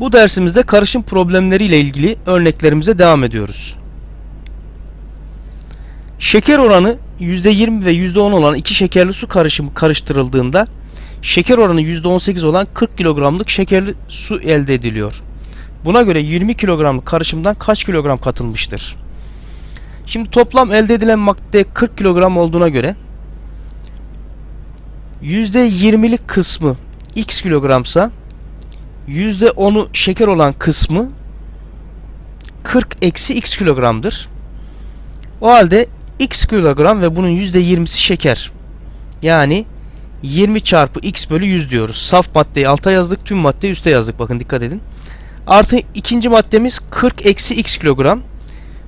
Bu dersimizde karışım problemleriyle ilgili örneklerimize devam ediyoruz. Şeker oranı %20 ve %10 olan iki şekerli su karışımı karıştırıldığında şeker oranı %18 olan 40 kilogramlık şekerli su elde ediliyor. Buna göre 20 kilogramlık karışımdan kaç kilogram katılmıştır? Şimdi toplam elde edilen madde 40 kilogram olduğuna göre %20'lik kısmı x kilogramsa %10'u şeker olan kısmı 40 eksi x kilogramdır. O halde x kilogram ve bunun %20'si şeker. Yani 20 çarpı x bölü 100 diyoruz. Saf maddeyi alta yazdık, tüm maddeyi üste yazdık. Bakın dikkat edin. Artı ikinci maddemiz 40 eksi x kilogram.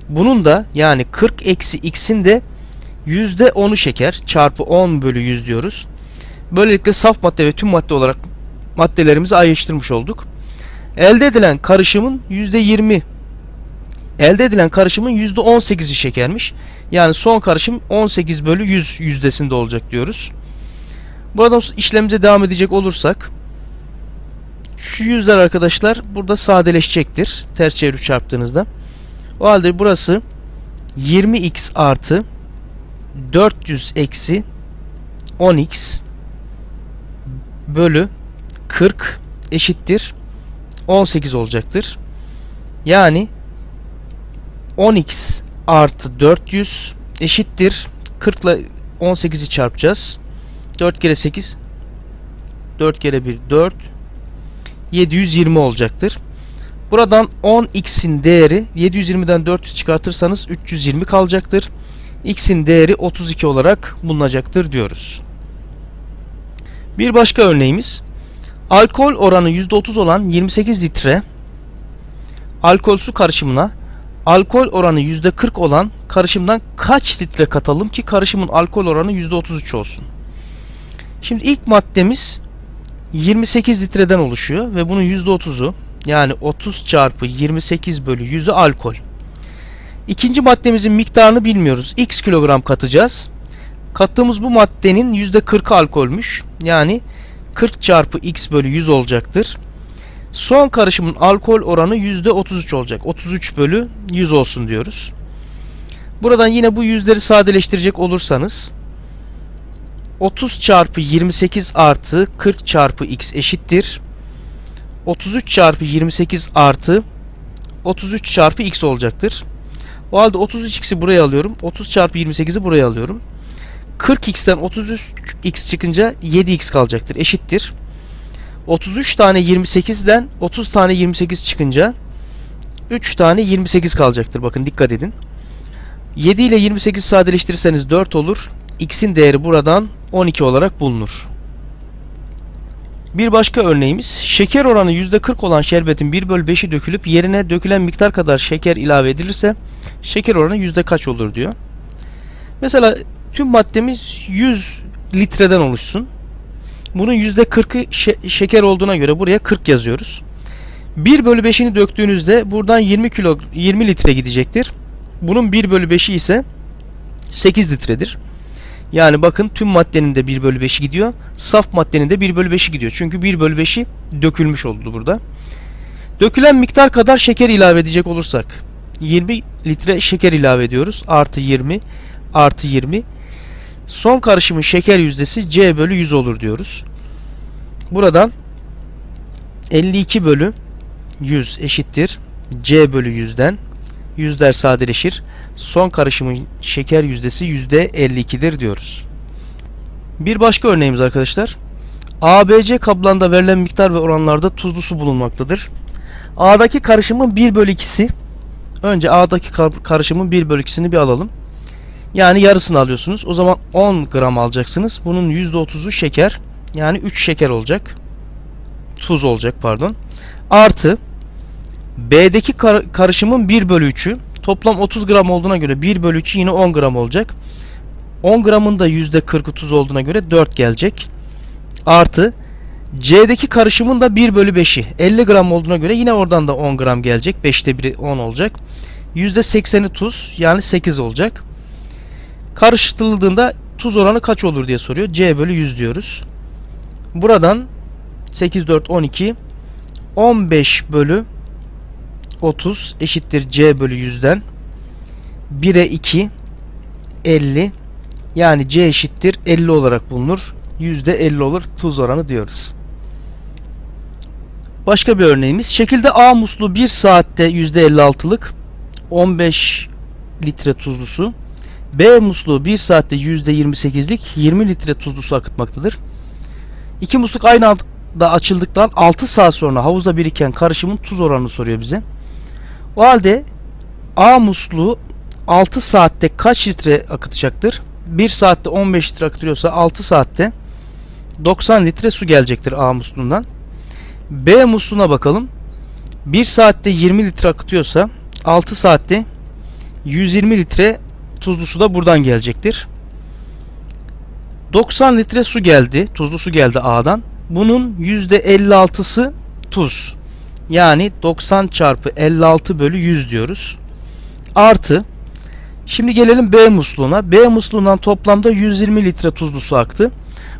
Bunun da yani 40 eksi x'in de %10'u şeker çarpı 10 bölü 100 diyoruz. Böylelikle saf madde ve tüm madde olarak maddelerimizi ayrıştırmış olduk. Elde edilen karışımın %20 elde edilen karışımın %18'i şekermiş. Yani son karışım 18 bölü 100 yüzdesinde olacak diyoruz. Buradan işlemimize devam edecek olursak şu yüzler arkadaşlar burada sadeleşecektir. Ters çevirip çarptığınızda. O halde burası 20x artı 400 eksi 10x bölü 40 eşittir 18 olacaktır. Yani 10x artı 400 eşittir 40 ile 18'i çarpacağız. 4 kere 8 4 kere 1 4 720 olacaktır. Buradan 10x'in değeri 720'den 400 çıkartırsanız 320 kalacaktır. x'in değeri 32 olarak bulunacaktır diyoruz. Bir başka örneğimiz alkol oranı %30 olan 28 litre alkol su karışımına alkol oranı %40 olan karışımdan kaç litre katalım ki karışımın alkol oranı %33 olsun. Şimdi ilk maddemiz 28 litreden oluşuyor ve bunun %30'u yani 30 çarpı 28 bölü 100'ü alkol. İkinci maddemizin miktarını bilmiyoruz. X kilogram katacağız. Kattığımız bu maddenin %40'ı alkolmüş. Yani 40 çarpı x bölü 100 olacaktır. Son karışımın alkol oranı %33 olacak. 33 bölü 100 olsun diyoruz. Buradan yine bu yüzleri sadeleştirecek olursanız 30 çarpı 28 artı 40 çarpı x eşittir. 33 çarpı 28 artı 33 çarpı x olacaktır. O halde 33x'i buraya alıyorum. 30 çarpı 28'i buraya alıyorum. 40x'ten 33x çıkınca 7x kalacaktır. Eşittir. 33 tane 28'den 30 tane 28 çıkınca 3 tane 28 kalacaktır. Bakın dikkat edin. 7 ile 28 sadeleştirirseniz 4 olur. X'in değeri buradan 12 olarak bulunur. Bir başka örneğimiz şeker oranı %40 olan şerbetin 1 bölü 5'i dökülüp yerine dökülen miktar kadar şeker ilave edilirse şeker oranı yüzde kaç olur diyor. Mesela tüm maddemiz 100 litreden oluşsun. Bunun %40'ı şe- şeker olduğuna göre buraya 40 yazıyoruz. 1 bölü 5'ini döktüğünüzde buradan 20 kilo 20 litre gidecektir. Bunun 1 bölü 5'i ise 8 litredir. Yani bakın tüm maddenin de 1 bölü 5'i gidiyor. Saf maddenin de 1 bölü 5'i gidiyor. Çünkü 1 bölü 5'i dökülmüş oldu burada. Dökülen miktar kadar şeker ilave edecek olursak 20 litre şeker ilave ediyoruz. Artı 20 artı 20 Son karışımın şeker yüzdesi C bölü 100 olur diyoruz. Buradan 52 bölü 100 eşittir. C bölü 100'den yüzler sadeleşir. Son karışımın şeker yüzdesi %52'dir diyoruz. Bir başka örneğimiz arkadaşlar. ABC kablanda verilen miktar ve oranlarda tuzlu su bulunmaktadır. A'daki karışımın 1 bölü 2'si önce A'daki kar- karışımın 1 bölü 2'sini bir alalım. Yani yarısını alıyorsunuz. O zaman 10 gram alacaksınız. Bunun %30'u şeker. Yani 3 şeker olacak. Tuz olacak pardon. Artı B'deki kar- karışımın 1 bölü 3'ü. Toplam 30 gram olduğuna göre 1 bölü 3'ü yine 10 gram olacak. 10 gramın da %40'ı tuz olduğuna göre 4 gelecek. Artı C'deki karışımın da 1 bölü 5'i 50 gram olduğuna göre yine oradan da 10 gram gelecek. 5'te 1'i 10 olacak. %80'i tuz yani 8 olacak. Karıştırıldığında tuz oranı kaç olur diye soruyor. C bölü 100 diyoruz. Buradan 8, 4, 12 15 bölü 30 eşittir C bölü 100'den 1'e 2 50 yani C eşittir 50 olarak bulunur. %50 olur tuz oranı diyoruz. Başka bir örneğimiz. Şekilde A musluğu 1 saatte %56'lık 15 litre tuzlu su. B musluğu 1 saatte %28'lik 20 litre tuzlu su akıtmaktadır. İki musluk aynı anda açıldıktan 6 saat sonra havuzda biriken karışımın tuz oranını soruyor bize. O halde A musluğu 6 saatte kaç litre akıtacaktır? 1 saatte 15 litre akıtıyorsa 6 saatte 90 litre su gelecektir A musluğundan. B musluğuna bakalım. 1 saatte 20 litre akıtıyorsa 6 saatte 120 litre tuzlu su da buradan gelecektir. 90 litre su geldi. Tuzlu su geldi A'dan. Bunun %56'sı tuz. Yani 90 çarpı 56 bölü 100 diyoruz. Artı. Şimdi gelelim B musluğuna. B musluğundan toplamda 120 litre tuzlu su aktı.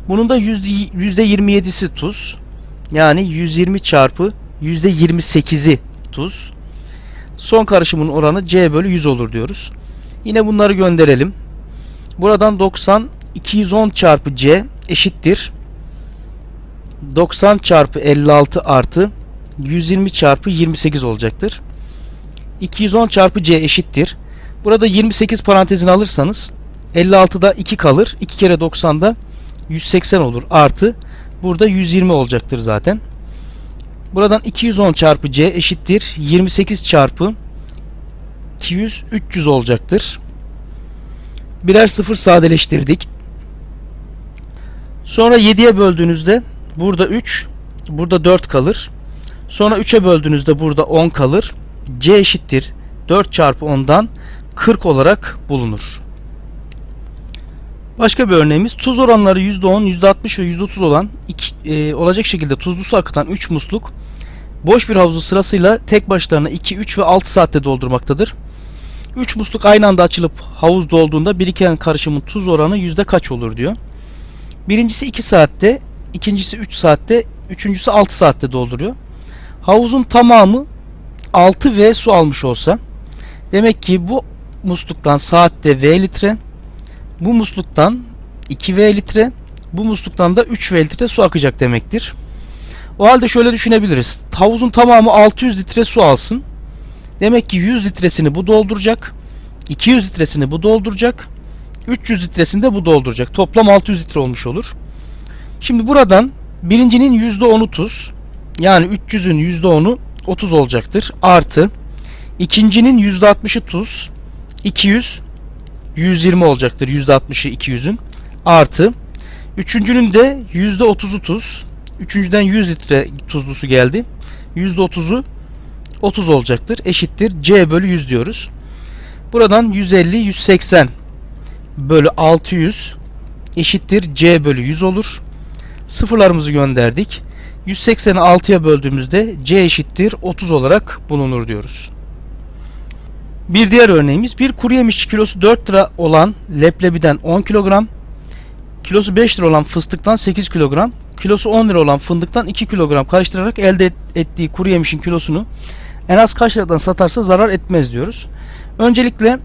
Bunun da %27'si tuz. Yani 120 çarpı %28'i tuz. Son karışımın oranı C bölü 100 olur diyoruz. Yine bunları gönderelim. Buradan 90 210 çarpı C eşittir. 90 çarpı 56 artı 120 çarpı 28 olacaktır. 210 çarpı C eşittir. Burada 28 parantezini alırsanız 56'da 2 kalır. 2 kere 90'da 180 olur. Artı burada 120 olacaktır zaten. Buradan 210 çarpı C eşittir. 28 çarpı 200 300 olacaktır. Birer sıfır sadeleştirdik. Sonra 7'ye böldüğünüzde burada 3, burada 4 kalır. Sonra 3'e böldüğünüzde burada 10 kalır. C eşittir 4 çarpı 10'dan 40 olarak bulunur. Başka bir örneğimiz tuz oranları %10, %60 ve %30 olan iki, e, olacak şekilde tuzlu su akıtan 3 musluk boş bir havuzu sırasıyla tek başlarına 2, 3 ve 6 saatte doldurmaktadır. 3 musluk aynı anda açılıp havuz dolduğunda biriken karışımın tuz oranı yüzde kaç olur diyor. Birincisi 2 saatte, ikincisi 3 saatte, üçüncüsü 6 saatte dolduruyor. Havuzun tamamı 6 V su almış olsa demek ki bu musluktan saatte V litre, bu musluktan 2 V litre, bu musluktan da 3 V litre su akacak demektir. O halde şöyle düşünebiliriz. Havuzun tamamı 600 litre su alsın. Demek ki 100 litresini bu dolduracak. 200 litresini bu dolduracak. 300 litresini de bu dolduracak. Toplam 600 litre olmuş olur. Şimdi buradan birincinin %10'u tuz. Yani 300'ün %10'u 30 olacaktır. Artı ikincinin %60'ı tuz. 200 120 olacaktır. %60'ı 200'ün. Artı üçüncünün de %30'u tuz. Üçüncüden 100 litre tuzlu su geldi. %30'u 30 olacaktır. Eşittir C bölü 100 diyoruz. Buradan 150 180 bölü 600 eşittir C bölü 100 olur. Sıfırlarımızı gönderdik. 180'i 6'ya böldüğümüzde C eşittir 30 olarak bulunur diyoruz. Bir diğer örneğimiz bir kuru yemiş kilosu 4 lira olan leblebiden 10 kilogram, kilosu 5 lira olan fıstıktan 8 kilogram, kilosu 10 lira olan fındıktan 2 kilogram karıştırarak elde ettiği kuru yemişin kilosunu en az kaç liradan satarsa zarar etmez diyoruz. Öncelikle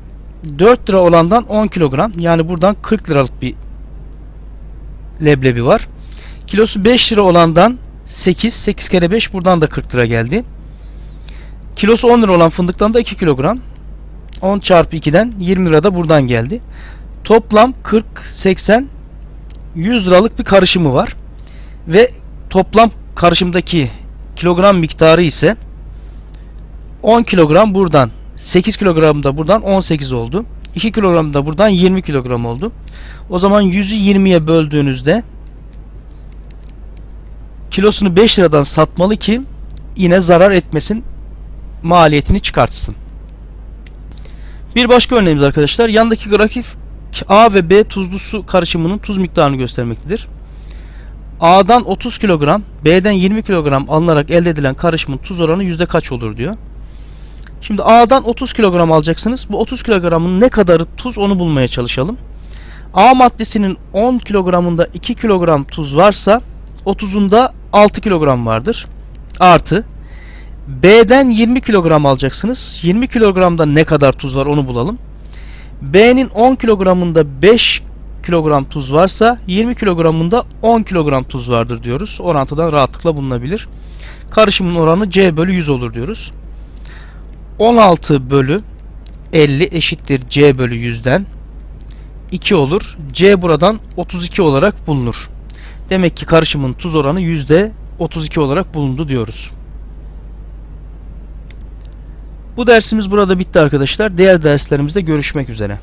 4 lira olandan 10 kilogram yani buradan 40 liralık bir leblebi var. Kilosu 5 lira olandan 8, 8 kere 5 buradan da 40 lira geldi. Kilosu 10 lira olan fındıktan da 2 kilogram. 10 çarpı 2'den 20 lira da buradan geldi. Toplam 40, 80, 100 liralık bir karışımı var. Ve toplam karışımdaki kilogram miktarı ise 10 kilogram buradan 8 kilogram da buradan 18 oldu. 2 kilogram da buradan 20 kilogram oldu. O zaman 100'ü 20'ye böldüğünüzde kilosunu 5 liradan satmalı ki yine zarar etmesin maliyetini çıkartsın. Bir başka örneğimiz arkadaşlar. Yandaki grafik A ve B tuzlu su karışımının tuz miktarını göstermektedir. A'dan 30 kilogram, B'den 20 kilogram alınarak elde edilen karışımın tuz oranı yüzde kaç olur diyor. Şimdi A'dan 30 kilogram alacaksınız. Bu 30 kilogramın ne kadarı tuz onu bulmaya çalışalım. A maddesinin 10 kilogramında 2 kilogram tuz varsa 30'unda 6 kilogram vardır. Artı B'den 20 kilogram alacaksınız. 20 kilogramda ne kadar tuz var onu bulalım. B'nin 10 kilogramında 5 kilogram tuz varsa 20 kilogramında 10 kilogram tuz vardır diyoruz. Orantıdan rahatlıkla bulunabilir. Karışımın oranı C bölü 100 olur diyoruz. 16 bölü 50 eşittir C bölü 100'den 2 olur. C buradan 32 olarak bulunur. Demek ki karışımın tuz oranı %32 olarak bulundu diyoruz. Bu dersimiz burada bitti arkadaşlar. Diğer derslerimizde görüşmek üzere.